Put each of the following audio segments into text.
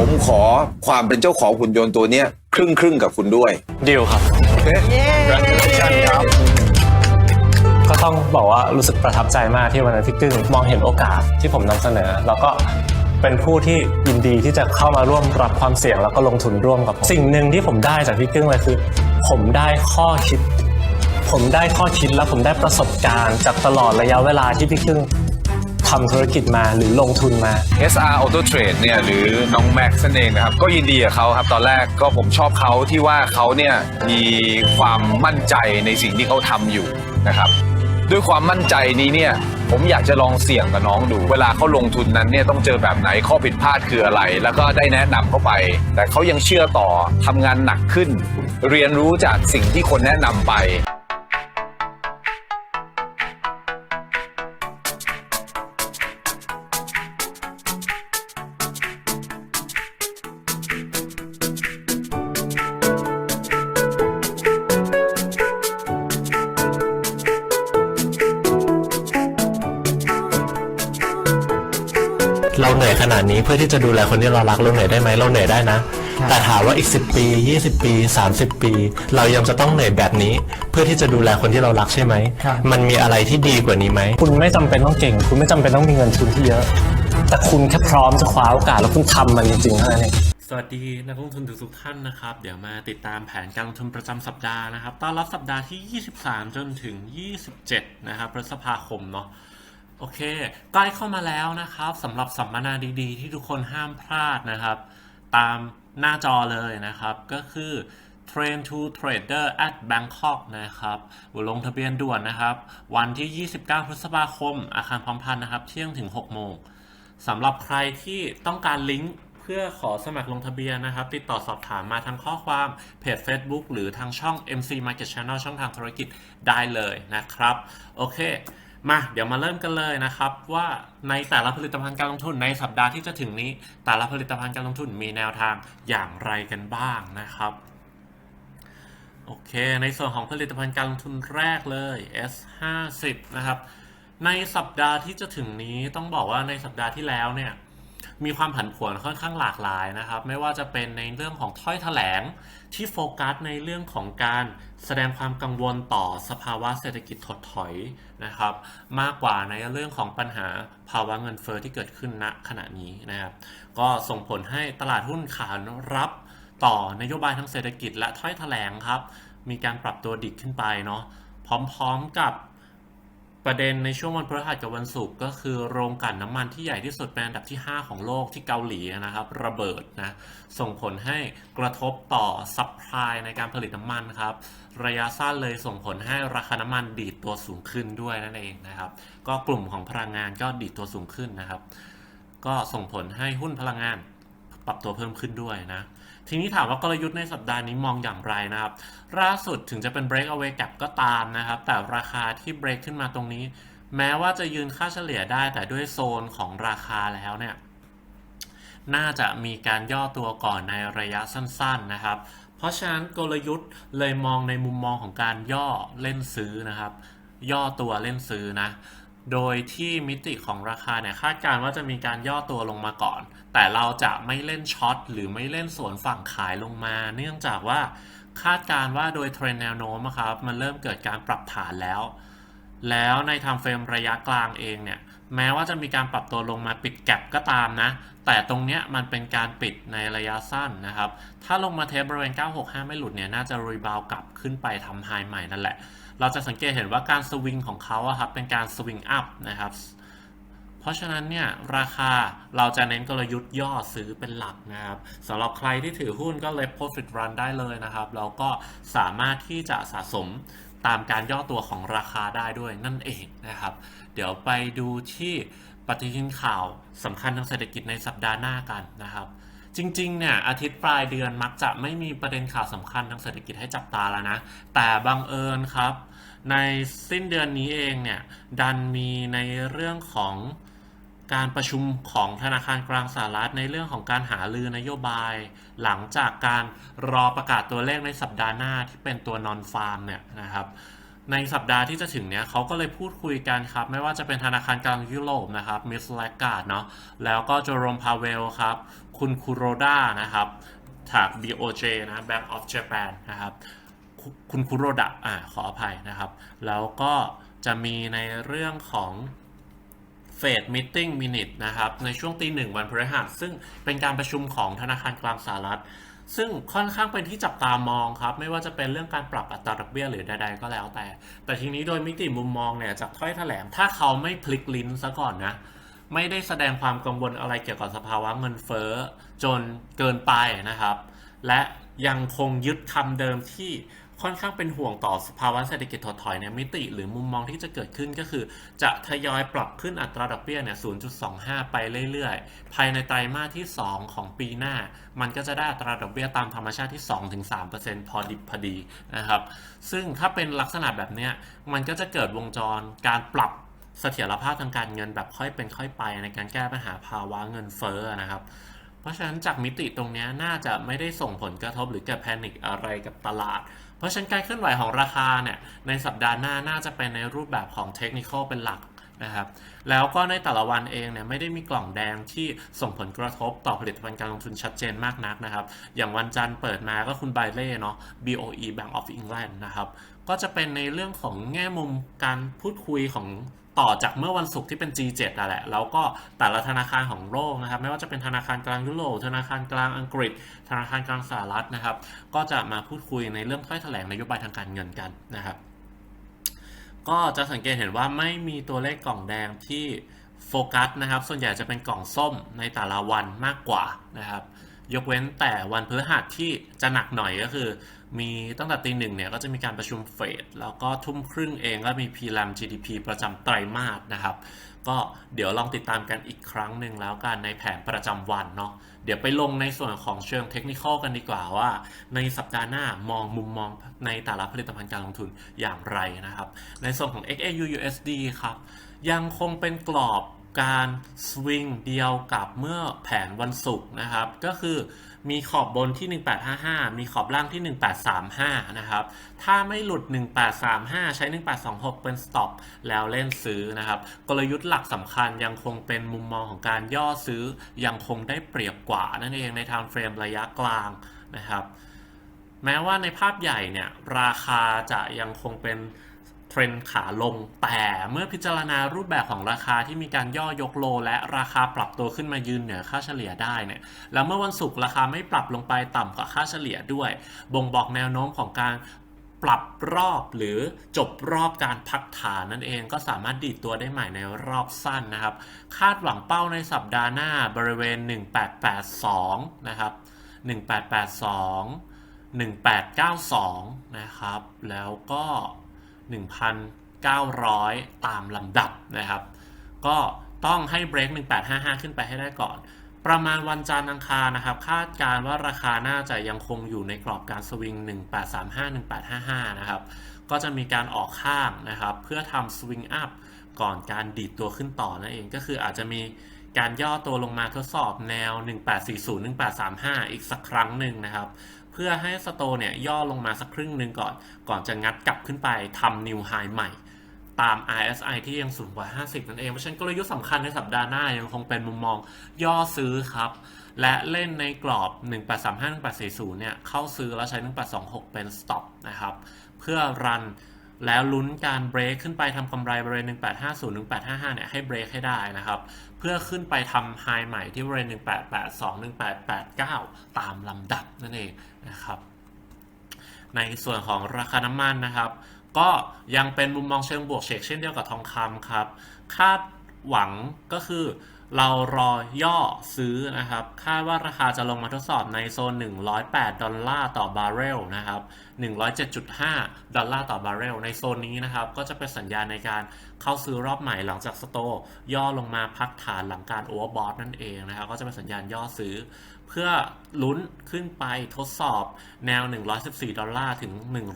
ผมขอความเป็นเจ้าของหุ่นยนต์ตัวเนี้ยครึ่งครึ่งๆกับคุณด้วยดิวครับครับ ก็ต้องบอกว่ารู้สึกประทับใจมากที่วันนั้นพี่กึ้งมองเห็นโอกาสที่ผมนำเสนอ แล้วก็เป็นผู้ที่ยินดีที่จะเข้ามาร่วมรับความเสี่ยงแล้วก็ลงทุนร่วมกับผมสิ่งหนึ่งที่ผมได้จากพี่กึ้งเลยคือ ผมได้ข้อคิด ผมได้ข้อคิดและผมได้ประสบการณ์จากตลอดระยะเวลาที่พี่กึ้ง ทำธุรกิจมาหรือลงทุนมา SR Auto Trade เนี่ยหรือน้องแม็กซ์นั่นเองนะครับ ก็ยินดีกับเขาครับ ตอนแรกก็ผมชอบเขาที่ว่าเขาเนี่ยมีความมั่นใจในสิ่งที่เขาทำอยู่นะครับด้วยความมั่นใจนี้เนี่ยผมอยากจะลองเสี่ยงกับน้องดู เวลาเขาลงทุนนั้นเนี่ยต้องเจอแบบไหนข้อผิดพลาดคืออะไร แล้วก็ได้แนะนำเขาไป แต่เขายังเชื่อต่อทำงานหนักขึ้น เรียนรู้จากสิ่งที่คนแนะนำไป พื่อที่จะดูแลคนที่เรารักเราเหนื่อยได้ไหมเราเหนื่อยได้นะ แต่ถามว่าอีก 10 ปี 20 ปี 30 ปี เรายังจะต้องเหนื่อยแบบนี้ เพื่อที่จะดูแลคนที่เรารักใช่ไหมมันมีอะไรที่ดีกว่านี้ไหม คุณไม่จำเป็นต้องเก่ง คุณไม่จำเป็นต้องมีเงินทุนที่เยอะ แต่คุณแค่พร้อมจะคว้าโอกาสแล้วคุณทำมันจริงๆเท่านั้นเอง สวัสดีนักลงทุนทุกๆท่านนะครับ เดี๋ยวมาติดตามแผนการลงทุนประจำสัปดาห์นะครับต้อนรับสัปดาห์ที่ 23 จนถึง 27 นะครับพฤษภาคมเนาะ โอเค ใกล้เข้ามาแล้วนะครับสำหรับสัมมนาดีๆ ที่ทุกคนห้ามพลาดนะครับ ตามหน้าจอเลยนะครับ ก็คือ Train to Trader at Bangkok นะครับลงทะเบียนด่วนนะครับ วันที่ 29 พฤษภาคม อาคารพร้อมพันธ์นะครับ เที่ยงถึง 6 โมงสำหรับใครที่ต้องการลิงก์เพื่อขอสมัครลงทะเบียนนะครับ ติดต่อสอบถามมาทางข้อความเพจ Facebook หรือทางช่อง MC Market Channel ช่องทางธุรกิจได้เลยนะครับ โอเค มาเดี๋ยวมาเริ่มกันเลยนะครับ ว่าในแต่ละผลิตภัณฑ์การลงทุนในสัปดาห์ที่จะถึงนี้ แต่ละผลิตภัณฑ์การลงทุนมีแนวทางอย่างไรกันบ้างนะครับโอเค ในส่วนของผลิตภัณฑ์การลงทุนแรกเลย S50 นะครับ ในสัปดาห์ที่จะถึงนี้ต้องบอกว่าในสัปดาห์ที่แล้วเนี่ย มีความผันผวนค่อนข้างหลากหลายนะครับ ไม่ว่าจะเป็นในเรื่องของถ้อยแถลงที่โฟกัสในเรื่องของการแสดงความกังวลต่อสภาวะเศรษฐกิจถดถอยนะครับ มากกว่าในเรื่องของปัญหาภาวะเงินเฟอ้อที่เกิดขึ้นณขณะนี้นะครับ ก็ส่งผลให้ตลาดหุ้นขานรับต่อนโยบายทางเศรษฐกิจและถ้อยแถลงครับ มีการปรับตัวดิกขึ้นไปเนาะพร้อมๆกับ ประเด็นในช่วงวันพฤหัสกับวันศุกร์ก็คือโรงกลั่นน้ำมันที่ใหญ่ที่สุดเป็นอันดับที่ 5 ของโลกที่เกาหลีนะครับ ระเบิดนะส่งผลให้กระทบต่อซัพพลายในการผลิตน้ำมันครับ ระยะสั้นเลยส่งผลให้ราคาน้ำมันดีดตัวสูงขึ้นด้วยนั่นเองนะครับ ก็กลุ่มของพลังงานก็ดีดตัวสูงขึ้นนะครับ ก็ส่งผลให้หุ้นพลังงานปรับตัวเพิ่มขึ้นด้วยนะ ทีนี้ถามว่ากลยุทธ์ในสัปดาห์นี้มองอย่างไรนะครับล่าสุดถึงจะเป็น break away gap ก็ตามนะครับ แต่ราคาที่ break ขึ้นมาตรงนี้ แม้ว่าจะยืนค่าเฉลี่ยได้แต่ด้วยโซนของราคาแล้วเนี่ยน่าจะมีการย่อตัวก่อนในระยะสั้น ๆนะครับ เพราะฉะนั้นกลยุทธ์เลยมองในมุมมองของการย่อเล่นซื้อนะครับ ย่อตัวเล่นซื้อนะ โดยที่มิติของราคาเนี่ยคาดการณ์ว่าจะมีการย่อตัวลงมาก่อน แต่เราจะไม่เล่นช็อตหรือไม่เล่นสวนฝั่งขายลงมา เนื่องจากว่าคาดการณ์ว่าโดยเทรนแนวโน้มครับมันเริ่มเกิดการปรับฐานแล้ว แล้วในทม์เฟรมระยะกลางเองเนี่ยแม้ว่าจะมีการปรับตัวลงมาปิดแก็บก็ตามนะ แต่ตรงเนี้ยมันเป็นการปิดในระยะสั้นนะครับ ถ้าลงมาเทสบริเวณ 965 ไม่หลุดเนี่ยน่าจะรีบาวกลับขึ้นไปทำไฮใหม่นั่นแหละ เราจะสังเกตเห็นว่าการสวิงของเขาครับเป็นการสวิงอัพนะครับ เพราะฉะนั้นเนี่ยราคาเราจะเน้นกลยุทธ์ย่อซื้อเป็นหลักนะครับสำหรับใครที่ถือหุ้นก็เลย profit run ได้เลยนะครับแล้วก็สามารถที่จะสะสมตามการย่อตัวของราคาได้ด้วยนั่นเองนะครับ เดี๋ยวไปดูที่ปฏิทินข่าวสำคัญทางเศรษฐกิจในสัปดาห์หน้ากันนะครับ จริงๆเนี่ยอาทิตย์ปลายเดือนมักจะไม่มีประเด็นข่าวสำคัญทางเศรษฐกิจให้จับตาแล้วนะ แต่บังเอิญครับ ในสิ้นเดือนนี้เองเนี่ยดันมีในเรื่องของการประชุมของธนาคารกลางสหรัฐในเรื่องของการหาลือนโยบาย หลังจากการรอประกาศตัวเลขในสัปดาห์หน้าที่เป็นตัวนอนฟาร์มเนี่ยนะครับในสัปดาห์ที่จะถึงเนี้ยเขาก็เลยพูดคุยกันครับ ไม่ว่าจะเป็นธนาคารกลางยุโรปนะครับมิสแลกการ์ดเนาะแล้วก็โจโรมพาเวลครับ คุณคูโรดานะครับจาก BOJ นะ Bank of Japan นะครับ คุณคุโรดะอ่าขออภัยนะครับ แล้วก็จะมีในเรื่องของเฟดมิ e มิ n มินินะครับ ในช่วงตีหนึ่งวันพฤหัส ซึ่งเป็นการประชุมของธนาคารกลางสหรัฐ ซึ่งค่อนข้างเป็นที่จับตามองครับ ไม่ว่าจะเป็นเรื่องการปรับอัตราดอกเบี้ยหรือใดๆก็แล้วแต่ แต่ทีนี้โดยมิติมุมมองเนี่ยจากถ้อยแถลง ถ้าเขาไม่พลิกลิ้นซะก่อนนะ ไม่ได้แสดงความกังวลอะไรเกี่ยวกับสภาวะเงินเฟ้อจนเกินไปนะครับ และยังคงยึดคำเดิมที่ ค่อนข้างเป็นห่วงต่อสภาวะเศรษฐกิจถดถอยในมิติหรือมุมมองที่จะเกิดขึ้นก็คือ จะทยอยปรับขึ้นอัตราดอกเบี้ยเนี่ย 0.25 ไปเรื่อยๆ ภายในไตรมาสที่ 2 ของปีหน้า มันก็จะได้อัตราดอกเบี้ยตามธรรมชาติที่ 2-3%พอดิบพอดีนะครับ ซึ่งถ้าเป็นลักษณะแบบเนี้ยมันก็จะเกิดวงจรการปรับเสถียรภาพทางการเงินแบบค่อยเป็นค่อยไปในการแก้ปัญหาภาวะเงินเฟ้อนะครับ เพราะฉะนั้นจากมิติตรงนี้น่าจะไม่ได้ส่งผลกระทบหรือเกิดแพนิคอะไรกับตลาด เพราะฉะนั้นการเคลื่อนไหวของราคาเนี่ยในสัปดาห์หน้าน่าจะเป็นในรูปแบบของเทคนิคเป็นหลัก นะครับ แล้วก็ในแต่ละวันเองเนี่ยไม่ได้มีกล่องแดงที่ส่งผลกระทบต่อผลิตภัณฑ์การลงทุนชัดเจนมากนักนะครับ อย่างวันจันทร์เปิดมาก็คุณไบเล่เนาะ BOE Bank of England นะครับ ก็จะเป็นในเรื่องของแง่มุมการพูดคุยของต่อจากเมื่อวันศุกร์ที่เป็น G7 นั่นแหละ แล้วก็แต่ละธนาคารของโลกนะครับ ไม่ว่าจะเป็นธนาคารกลางยุโรป ธนาคารกลางอังกฤษ ธนาคารกลางสหรัฐนะครับ ก็จะมาพูดคุยในเรื่องถ้อยแถลงนโยบายทางการเงินกันนะครับ ก็จะสังเกตเห็นว่าไม่มีตัวเลขกล่องแดงที่โฟกัสนะครับ ส่วนใหญ่จะเป็นกล่องส้มในแต่ละวันมากกว่านะครับ ยกเว้นแต่วันพฤหัสที่จะหนักหน่อยก็คือ มีตั้งแต่ตีหนึ่งเนี่ยก็จะมีการประชุมเฟดแล้วก็ทุ่มครึ่งเองก็มีพีรัม GDP ประจำไตรมาสนะครับ ก็เดี๋ยวลองติดตามกันอีกครั้งหนึ่งแล้วกันในแผนประจำวันเนาะเดี๋ยวไปลงในส่วนของเชิงเทคนิคกันดีกว่าว่า ในสัปดาห์หน้ามองมุมมองในแต่ละผลิตภัณฑ์การลงทุนอย่างไรนะครับ ในส่วนของ XAU USD ครับ ยังคงเป็นกรอบการสวิงเดียวกับเมื่อแผนวันศุกร์นะครับ ก็คือ มีขอบบนที่ 1855 มีขอบล่างที่ 1835 นะครับ ถ้าไม่หลุด 1835 ใช้ 1826 เป็น stop แล้วเล่นซื้อนะครับ กลยุทธ์หลักสำคัญยังคงเป็นมุมมองของการย่อซื้อยังคงได้เปรียบกว่า นั่นเองในทางเฟรมระยะกลางนะครับ แม้ว่าในภาพใหญ่เนี่ย ราคาจะยังคงเป็น รนด์ขาลง แต่เมื่อพิจารณารูปแบบของราคาที่มีการย่อยกโล และราคาปรับตัวขึ้นมายืนเหนือค่าเฉลี่ยได้เนี่ยแล้วเมื่อวันศุกร์ราคาไม่ปรับลงไปต่ำกว่าค่าเฉลี่ยด้วย บ่งบอกแนวโน้มของการปรับรอบหรือจบรอบการพักฐานนั่นเองก็สามารถดีดตัวได้ใหม่ในรอบสั้นนะครับ คาดหวังเป้าในสัปดาห์หน้าบริเวณ 1882 นะครับ 1882 1892 นะครับ แล้วก็ 1,900 ตามลำดับนะครับ ก็ต้องให้เบรก1855 ขึ้นไปให้ได้ก่อน ประมาณวันจันทร์อังคารนะครับ คาดการว่าราคาน่าจะยังคงอยู่ในกรอบการสวิง 1835 1855 นะครับ ก็จะมีการออกข้างนะครับ เพื่อทำสวิงอัพก่อนการดีดตัวขึ้นต่อนั่นเอง ก็คืออาจจะมีการย่อตัวลงมาทดสอบแนว 1840 1835 อีกสักครั้งหนึ่งนะครับ พื่อให้สโตเนี่ยย่อลงมาสักครึ่งหนึ่งก่อน ก่อนจะงัดกลับขึ้นไปทำนิวไฮใหม่ ตาม RSI ที่ยังสูงกว่า 50 นั่นเอง เพราะฉะนั้นกลยุทธ์สำคัญในสัปดาห์หน้ายังคงเป็นมุมมองย่อซื้อครับ และเล่นในกรอบ 1835 1840 เนี่ยเข้าซื้อแล้วใช้ 1826 เป็น stop นะครับ เพื่อรัน แล้วลุ้นการเบรกขึ้นไปทำกำไรบริเวณ 1850 1855 เนี่ยให้เบรกให้ได้นะครับ เพื่อขึ้นไปทำไฮใหม่ที่บริเวณ 1882 1889 ตามลำดับนั่นเองนะครับ ในส่วนของราคาน้ำมันนะครับ ก็ยังเป็นมุมมองเชิงบวกเชกเช่นเดียวกับทองคำครับ คาดหวังก็คือ เรารอย่อซื้อนะครับ คาดว่าราคาจะลงมาทดสอบในโซน 108 ดอลลาร์ต่อบาร์เรลนะครับ 107.5 ดอลลาร์ต่อบาร์เรล ในโซนนี้นะครับ ก็จะเป็นสัญญาณในการเข้าซื้อรอบใหม่หลังจากสโตย่อลงมาพักฐานหลังการโอเวอร์บอทนั่นเองนะครับ ก็จะเป็นสัญญาณย่อซื้อ เพื่อลุ้นขึ้นไปทดสอบแนว 114 ดอลลาร์ ถึง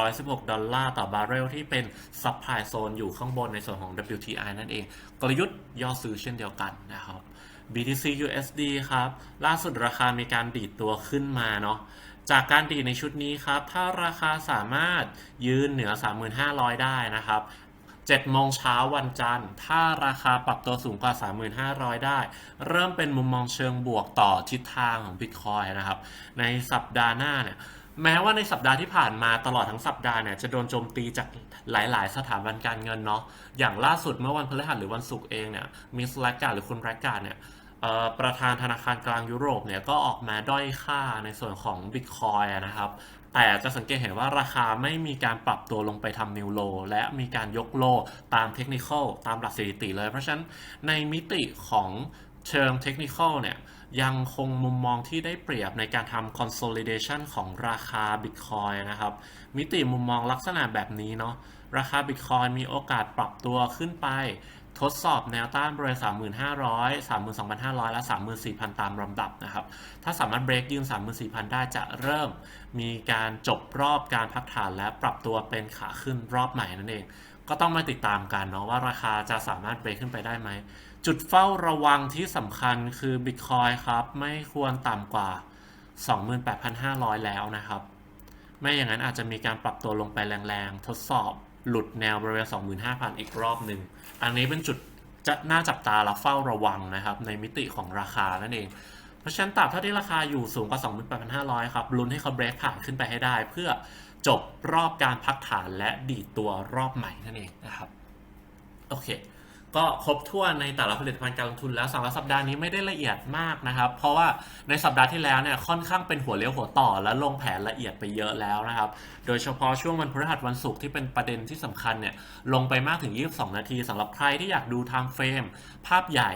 116 ดอลลาร์ ต่อบาร์เรลที่เป็นซับไพโซนอยู่ข้างบนในส่วนของ WTI นั่นเอง กลยุทธ์ย่อซื้อเช่นเดียวกันนะครับ BTC USD ครับ ล่าสุดราคามีการดีดตัวขึ้นมาเนาะจากการดีดในชุดนี้ครับ ถ้าราคาสามารถยืนเหนือ 3,500 ได้นะครับ 7โมงเช้าวันจันทร์ ถ้าราคาปรับตัวสูงกว่า 3,500 ได้ เริ่มเป็นมุมมองเชิงบวกต่อทิศทางของ Bitcoin นะครับ ในสัปดาห์หน้าเนี่ยแม้ว่าในสัปดาห์ที่ผ่านมาตลอดทั้งสัปดาห์เนี่ยจะโดนโจมตีจากหลาย ๆ สถาบันการเงินเนาะอย่างล่าสุดเมื่อวันพฤหัสหรือวันศุกร์เองเนี่ยมิสแลกการหรือคุณแรกการเนี่ยประธานธนาคารกลางยุโรปเนี่ยก็ออกมาด้อยค่าในส่วนของ Bitcoin นะครับ แต่จะสังเกตเห็นว่าราคาไม่มีการปรับตัวลงไปทำนิวโลและมีการยกโลตามเทคนิคตามหลักสถิติเลย เพราะฉะนั้นในมิติของเชิงเทคนิคเนี่ยยังคงมุมมองที่ได้เปรียบในการทำ consolidation ของราคา Bitcoin นะครับ มิติมุมมองลักษณะแบบนี้เนาะราคา Bitcoin มีโอกาสปรับตัวขึ้นไป ทดสอบแนวต้านบริเวณ3,500 32,500 และ 34,000 ตามลำดับนะครับ ถ้าสามารถเบรกยืน 34,000 ได้จะเริ่มมีการจบรอบการพักฐานและปรับตัวเป็นขาขึ้นรอบใหม่นั่นเอง ก็ต้องมาติดตามกันเนาะว่าราคาจะสามารถเบรกขึ้นไปได้ไหม จุดเฝ้าระวังที่สำคัญคือ Bitcoin ครับ ไม่ควรต่ำกว่า 28,500 แล้วนะครับ ไม่อย่างนั้นอาจจะมีการปรับตัวลงไปแรงๆ ทดสอบ หลุดแนวบริเวณ 25,000 อีกรอบหนึ่ง อันนี้เป็นจุดจะน่าจับตาและเฝ้าระวังนะครับ ในมิติของราคานั่นเอง เพราะฉะนั้นตราบเท่าที่ราคาอยู่สูงกว่า 28,500 ครับลุ้นให้เขาเบรกผ่านขึ้นไปให้ได้ เพื่อจบรอบการพักฐานและดีดตัวรอบใหม่นั่นเองนะครับ โอเค ก็ครบถ้วนในแต่ละผลิตภัณฑ์การลงทุนแล้วสำหรับสัปดาห์นี้ไม่ได้ละเอียดมากนะครับ เพราะว่าในสัปดาห์ที่แล้วเนี่ยค่อนข้างเป็นหัวเลี้ยวหัวต่อและลงแผนละเอียดไปเยอะแล้วนะครับ โดยเฉพาะช่วงวันพฤหัสวันศุกร์ที่เป็นประเด็นที่สำคัญเนี่ยลงไปมากถึง 22 นาทีสำหรับใครที่อยากดูทางเฟรมภาพใหญ่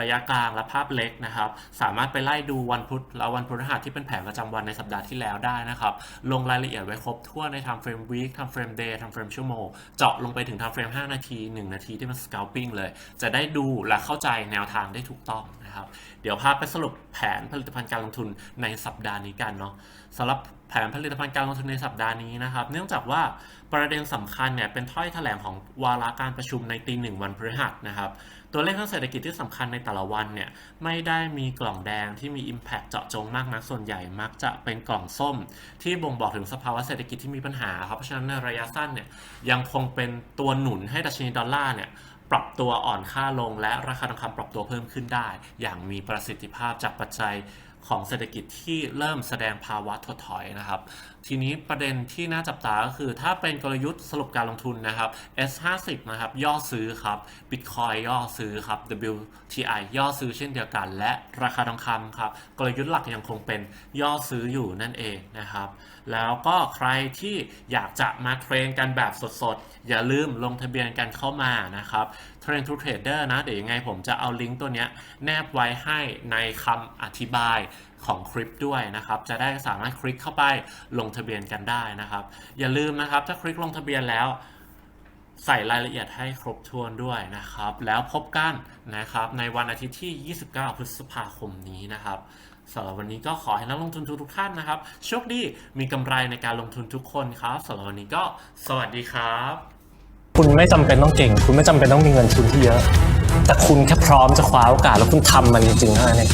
ระยะกลางและภาพเล็กนะครับ สามารถไปไล่ดูวันพุธและวันพฤหัสที่เป็นแผนประจำวันในสัปดาห์ที่แล้วได้นะครับ ลงรายละเอียดไว้ครบทั่วใน time frame week time frame day time frame ชั่วโมง เจาะลงไปถึง time frame 5นาที 1 นาทีที่มัน scalping เลย จะได้ดูและเข้าใจแนวทางได้ถูกต้องนะครับ เดี๋ยวพาไปสรุปแผนผลิตภัณฑ์การลงทุนในสัปดาห์นี้กันเนาะสำหรับแผนผลิตภัณฑ์การลงทุนในสัปดาห์นี้นะครับ เนื่องจากว่าประเด็นสำคัญเนี่ยเป็นถ้อยแถลงของวาระการประชุมในตีหนึ่งวันพฤหัสนะครับ ตัวเลขทางเศรษฐกิจที่สำคัญในแต่ละวันเนี่ยไม่ได้มีกล่องแดงที่มี Impact เจาะจงมากนักส่วนใหญ่มักจะเป็นกล่องส้ม ที่บ่งบอกถึงสภาวะเศรษฐกิจที่มีปัญหาครับเพราะฉะนั้นในระยะสั้นเนี่ยยังคงเป็นตัวหนุนให้ดัชนีดอลลาร์เนี่ยปรับตัวอ่อนค่าลงและราคาทองคำปรับตัวเพิ่มขึ้นได้ อย่างมีประสิทธิภาพจากปัจจัยของเศรษฐกิจที่เริ่มแสดงภาวะถดถอยนะครับ ทีนี้ประเด็นที่น่าจับตาก็คือ ถ้าเป็นกลยุทธ์สรุปการลงทุนนะครับ S50 นะครับ ย่อซื้อครับ Bitcoin ย่อซื้อครับ WTI ย่อซื้อเช่นเดียวกัน และราคาทองคำครับ กลยุทธ์หลักยังคงเป็นย่อซื้ออยู่นั่นเองนะครับ แล้วก็ใครที่อยากจะมาเทรนกันแบบสดๆ อย่าลืมลงทะเบียนกันเข้ามานะครับ Train to Trader นะ เดี๋ยวยังไงผมจะเอาลิงก์ตัวเนี้ยแนบไว้ให้ในคำอธิบาย ของคลิปด้วยนะครับ จะได้สามารถคลิกเข้าไปลงทะเบียนกันได้นะครับ อย่าลืมนะครับ ถ้าคลิกลงทะเบียนแล้วใส่รายละเอียดให้ครบถ้วนด้วยนะครับ แล้วพบกันนะครับในวันอาทิตย์ที่ 29 พฤษภาคมนี้นะครับสำหรับวันนี้ก็ขอให้นักลงทุนทุกท่านนะครับ โชคดีมีกำไรในการลงทุนทุกคนครับสำหรับวันนี้ก็สวัสดีครับ คุณไม่จำเป็นต้องเก่ง คุณไม่จำเป็นต้องมีเงินทุนที่เยอะ แต่คุณแค่พร้อมจะคว้าโอกาสแล้วคุณทำมันจริงๆเท่านั้นเอง